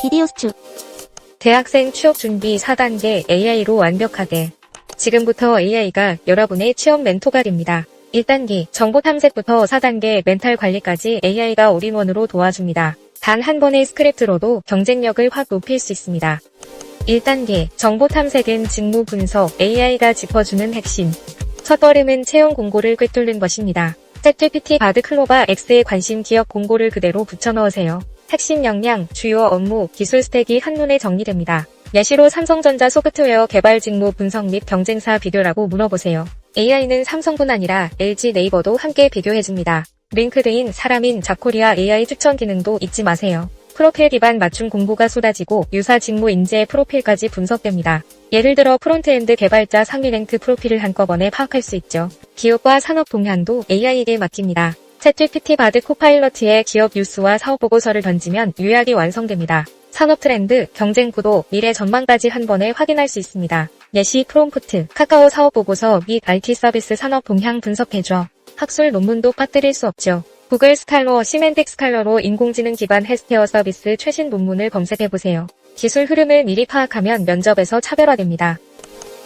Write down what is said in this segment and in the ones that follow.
비디오 수축. 대학생 취업 준비 4단계 AI로 완벽하게. 지금부터 AI가 여러분의 취업 멘토가 됩니다. 1단계 정보 탐색부터 4단계 멘탈 관리까지 AI가 올인원으로 도와줍니다. 단 한 번의 스크립트로도 경쟁력을 확 높일 수 있습니다. 1단계 정보 탐색은 직무 분석 AI가 짚어주는 핵심. 첫 걸음은 채용 공고를 꿰뚫는 것입니다. 챗GPT 바드 클로바 X에 관심 기업 공고를 그대로 붙여 넣으세요. 핵심 역량, 주요 업무, 기술 스택이 한눈에 정리됩니다. 예시로 삼성전자 소프트웨어 개발 직무 분석 및 경쟁사 비교라고 물어보세요. AI는 삼성뿐 아니라 LG 네이버도 함께 비교해줍니다. 링크드인, 사람인, 자코리아 AI 추천 기능도 잊지 마세요. 프로필 기반 맞춤 공고가 쏟아지고 유사 직무 인재 프로필까지 분석됩니다. 예를 들어 프론트엔드 개발자 상위 랭크 프로필을 한꺼번에 파악할 수 있죠. 기업과 산업 동향도 AI에게 맡깁니다. 챗GPT 바드 코파일러트에 기업 뉴스와 사업 보고서를 던지면 요약이 완성됩니다. 산업 트렌드, 경쟁 구도, 미래 전망까지 한 번에 확인할 수 있습니다. 예시 프롬프트, 카카오 사업 보고서 및 IT 서비스 산업 동향 분석해줘. 학술 논문도 빠뜨릴 수 없죠. 구글 스칼러, 시멘틱 스칼러로 인공지능 기반 헬스케어 서비스 최신 논문을 검색해보세요. 기술 흐름을 미리 파악하면 면접에서 차별화됩니다.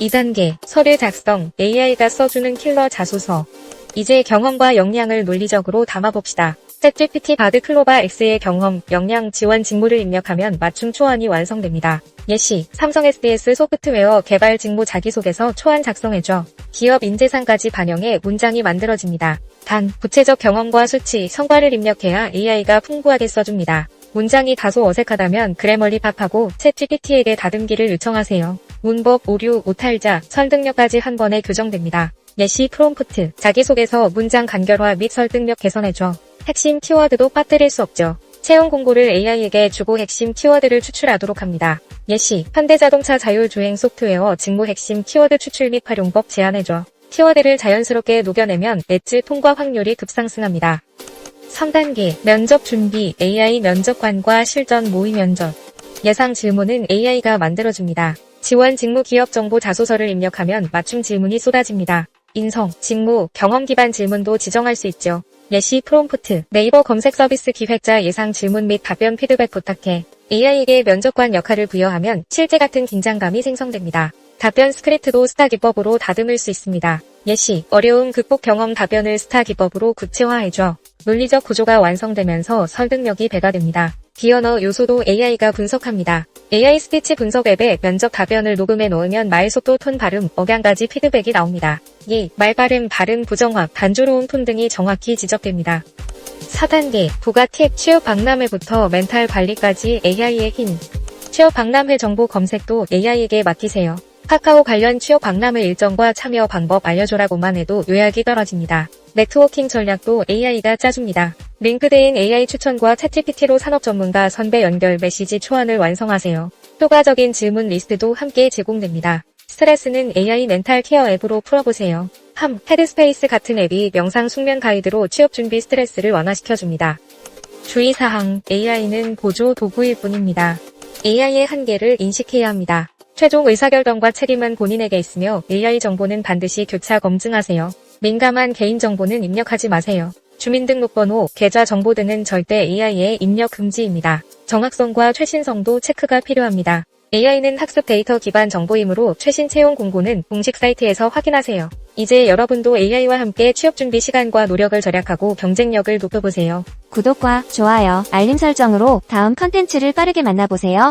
2단계, 서류 작성, AI가 써주는 킬러 자소서. 이제 경험과 역량을 논리적으로 담아봅시다. 챗GPT 바드 클로바 X의 경험, 역량 지원 직무를 입력하면 맞춤 초안이 완성됩니다. 예시, 삼성 SDS 소프트웨어 개발 직무 자기소개서 초안 작성해줘. 기업 인재상까지 반영해 문장이 만들어집니다. 단, 구체적 경험과 수치, 성과를 입력해야 AI가 풍부하게 써줍니다. 문장이 다소 어색하다면 그래머리 팝하고 챗GPT에게 다듬기를 요청하세요. 문법, 오류, 오탈자, 설득력까지 한 번에 교정됩니다. 예시 프롬프트, 자기소개서 문장 간결화 및 설득력 개선해줘. 핵심 키워드도 빠뜨릴 수 없죠. 채용 공고를 AI에게 주고 핵심 키워드를 추출하도록 합니다. 예시, 현대자동차 자율주행 소프트웨어 직무 핵심 키워드 추출 및 활용법 제안해줘. 키워드를 자연스럽게 녹여내면 매치 통과 확률이 급상승합니다. 3단계 면접 준비 AI 면접관과 실전 모의 면접 예상 질문은 AI가 만들어줍니다. 지원 직무 기업 정보 자소서를 입력하면 맞춤 질문이 쏟아집니다. 인성, 직무, 경험 기반 질문도 지정할 수 있죠. 예시 프롬프트, 네이버 검색 서비스 기획자 예상 질문 및 답변 피드백 부탁해. AI에게 면접관 역할을 부여하면 실제 같은 긴장감이 생성됩니다. 답변 스크립트도 스타 기법으로 다듬을 수 있습니다. 예시, 어려움 극복 경험 답변을 스타 기법으로 구체화해줘. 논리적 구조가 완성되면서 설득력이 배가 됩니다. 비언어 요소도 AI가 분석합니다. AI 스피치 분석 앱에 면접 답변을 녹음해 놓으면 말 속도, 톤 발음, 억양까지 피드백이 나옵니다. 예, 말 발음, 발음 부정확, 단조로운 톤 등이 정확히 지적됩니다. 4단계 부가 팁 취업 박람회부터 멘탈 관리까지 AI의 힘. 취업 박람회 정보 검색도 AI에게 맡기세요. 카카오 관련 취업 박람회 일정과 참여 방법 알려줘라고만 해도 요약이 떨어집니다. 네트워킹 전략도 AI가 짜줍니다. 링크드인 AI 추천과 챗GPT로 산업 전문가 선배 연결 메시지 초안을 완성하세요. 효과적인 질문 리스트도 함께 제공됩니다. 스트레스는 AI 멘탈 케어 앱으로 풀어보세요. 함, 헤드스페이스 같은 앱이 명상 숙면 가이드로 취업 준비 스트레스를 완화시켜줍니다. 주의사항, AI는 보조 도구일 뿐입니다. AI의 한계를 인식해야 합니다. 최종 의사결정과 책임은 본인에게 있으며 AI 정보는 반드시 교차 검증하세요. 민감한 개인정보는 입력하지 마세요. 주민등록번호, 계좌 정보 등은 절대 AI의 입력 금지입니다. 정확성과 최신성도 체크가 필요합니다. AI는 학습 데이터 기반 정보이므로 최신 채용 공고는 공식 사이트에서 확인하세요. 이제 여러분도 AI와 함께 취업 준비 시간과 노력을 절약하고 경쟁력을 높여보세요. 구독과 좋아요, 알림 설정으로 다음 컨텐츠를 빠르게 만나보세요.